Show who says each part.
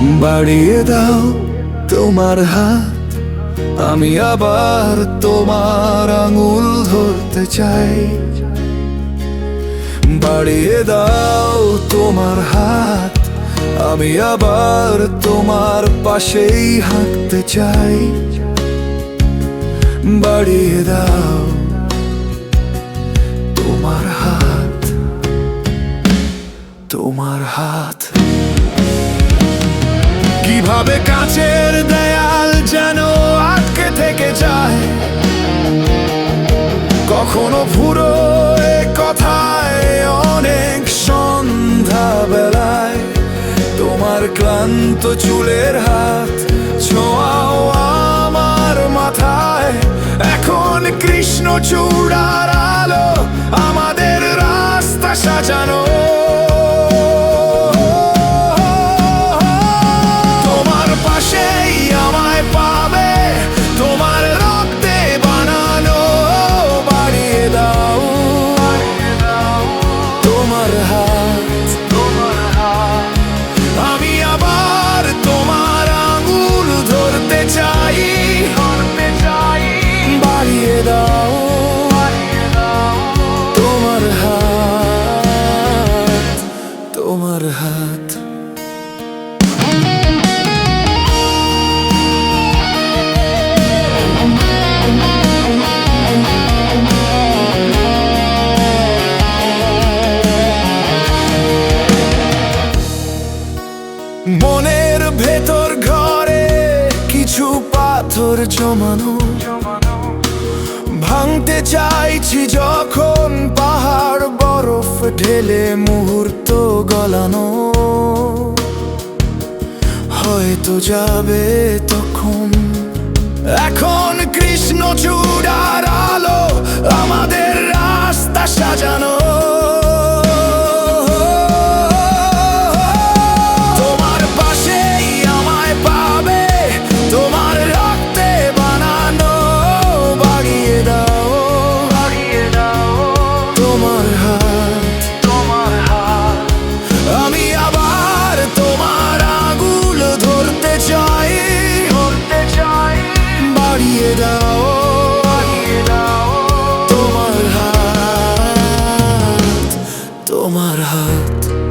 Speaker 1: বাড়িয়ে দাও তোমার হাত। আমি আবার তোমার আঙুল ধরতে চাই। বাড়িয়ে দাও তোমার হাত। আমি আবার তোমার পাশেই হাঁটতে চাই। বাড়িয়ে দাও তোমার হাত। তোমার হাত। কীভাবে কাঁচের দেয়াল যেন আটকে থেকে যায়? কখনো ফুরো কথায় অনেক সন্ধ্যা বেলায় তোমার ক্লান্ত চুলের হাত ছোঁয়াও আমার মাথায়। এখন কৃষ্ণ চূড়ার আলো আমাদের রাস্তা সাজানো। পাথর জমানো। ভাঙতে চাইছি যখন পাহাড় বরফ ঢেলে মুহূর্ত গলানো। হয়তো যাবে তখন। এখন তোমার হাত তোমার হাত